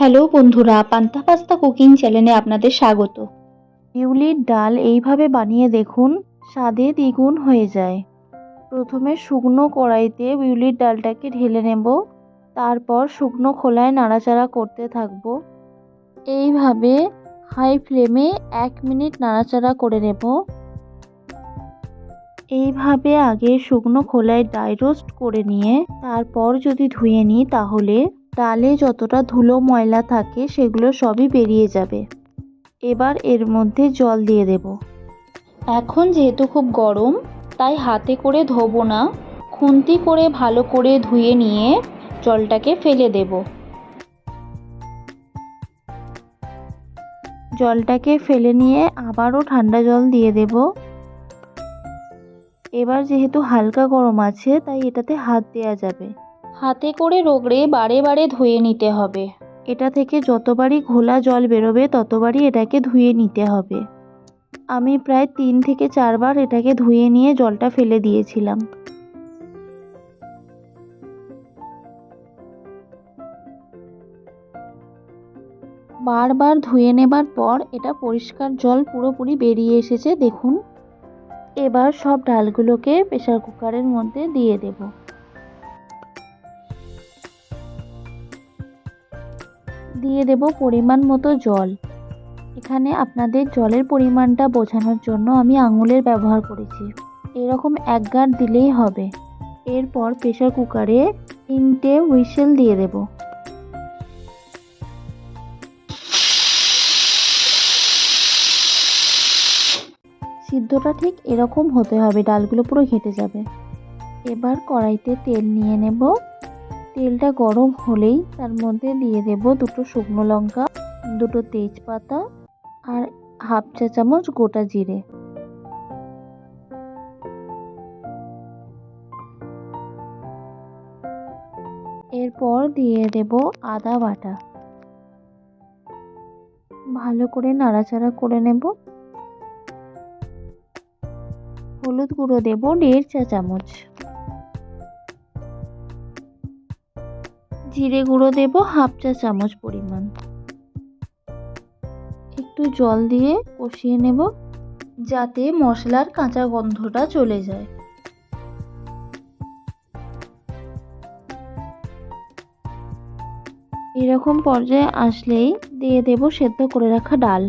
Hello বন্ধুরা, পান্তা pasta cooking চ্যানেলে আপনাদের স্বাগত। বিউলির ডাল এইভাবে বানিয়ে দেখুন, স্বাদে দ্বিগুণ হয়ে যায়। প্রথমে শুকনো কড়াইতে বিউলির ডালটাকে ঢেলে নেব, তারপর শুকনো খোলায় নাড়াচাড়া করতে থাকব। এইভাবে হাই ফ্লেমে এক মিনিট নাড়াচাড়া করে নেব। এইভাবে আগে শুকনো খোলায় ড্রাই রোস্ট করে নিয়ে, তারপর যদি ধুয়ে নিই তাহলে ডালে যতটা ধুলো ময়লা থাকে সেগুলো সবই বেরিয়ে যাবে। এবার এর মধ্যে জল দিয়ে দেব। এখন যেহেতু খুব গরম, তাই হাতে করে ধোবো না, খুন্তি করে ভালো করে ধুয়ে নিয়ে জলটাকে ফেলে দেব। জলটাকে ফেলে নিয়ে আবারও ঠান্ডা জল দিয়ে দেব। এবার যেহেতু হালকা গরম আছে, তাই এটাতে হাত দেওয়া যাবে। হাতে করে রোগড়ে বারে বারে ধুয়ে নিতে হবে। এটা থেকে যতবারই ঘোলা জল বেরোবে, ততবারই এটাকে ধুয়ে নিতে হবে। আমি প্রায় তিন থেকে চারবার এটাকে ধুয়ে নিয়ে জলটা ফেলে দিয়েছিলাম। বারবার ধুয়ে নেবার পর এটা পরিষ্কার জল পুরোপুরি বেরিয়ে এসেছে, দেখুন। এবার সব ডালগুলোকে প্রেসার কুকারের মধ্যে দিয়ে দেব। দিয়ে দেব পরিমাণ মতো জল। এখানে আপনাদের জলের পরিমাণটা বোঝানোর জন্য আমি আঙুলের ব্যবহার করেছি। এরকম এক গাঁট দিলেই হবে। এরপর প্রেশার কুকারে তিনটে হুইসেল দিয়ে দেব। সিদ্ধটা ঠিক এরকম হতে হবে, ডালগুলো পুরো ঘেটে যাবে। এবার কড়াইতে তেল নিয়ে নেব। তেলটা গরম হলেই তার মধ্যে দিয়ে দেব দুটো শুকনো লঙ্কা, দুটো তেজপাতা আর হাফ চা চামচ গোটা জিরে। এরপর দিয়ে দেব আদা বাটা। ভালো করে নাড়াচাড়া করে নেব। হলুদ গুঁড়ো দেব দেড় চা চামচ। জিরে গুঁড়ো দেব হাফ চা চামচ পরিমাণ। একটু জল দিয়ে কষিয়ে নেব যাতে মশলার কাঁচা গন্ধটা চলে যায়। এরকম পর্যায়ে আসলেই দিয়ে দেব সেদ্ধ করে রাখা ডাল।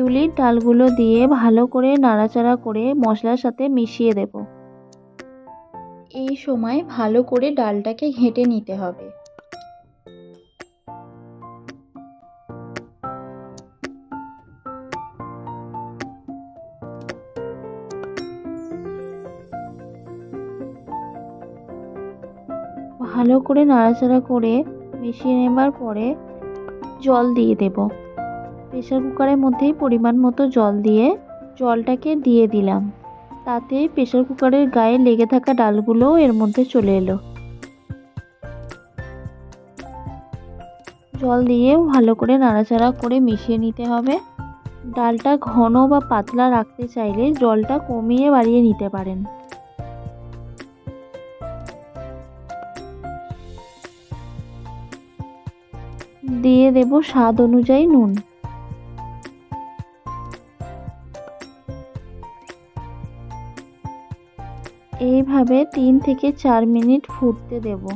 পিউলির ডালগুলো দিয়ে ভালো করে নাড়াচাড়া করে মশলার সাথে মিশিয়ে দেব। এই সময় ভালো করে ডালটাকে ঘেঁটে নিতে হবে। ভালো করে নাড়াচাড়া করে মিশিয়ে নেবার পরে জল দিয়ে দেব। প্রেসার কুকারের মধ্যেই পরিমাণ মতো জল দিয়ে জলটাকে দিয়ে দিলাম। তাতে প্রেসার কুকারের গায়ে লেগে থাকা ডালগুলোও এর মধ্যে চলে এলো। জল দিয়ে ভালো করে নাড়াচাড়া করে মিশিয়ে নিতে হবে। ডালটা ঘন বা পাতলা রাখতে চাইলে জলটা কমিয়ে বাড়িয়ে নিতে পারেন। দিয়ে দেব স্বাদ অনুযায়ী নুন। এইভাবে তিন থেকে চার মিনিট ফুটতে দেব।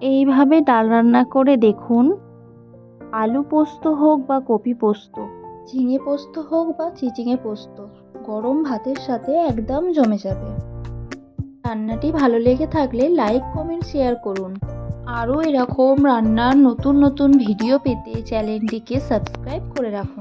এইভাবে ডাল রান্না করে দেখুন, আলু পোস্ত হোক বা কপি পোস্ত, ঝিঙে পোস্ত হোক বা চিচিঙে পোস্ত, গরম ভাতের সাথে একদম জমে যাবে। রান্নাটি ভালো লেগে থাকলে লাইক, কমেন্ট, শেয়ার করুন। আরও এরকম রান্নার নতুন নতুন ভিডিও পেতে চ্যানেলটিকে সাবস্ক্রাইব করে রাখুন।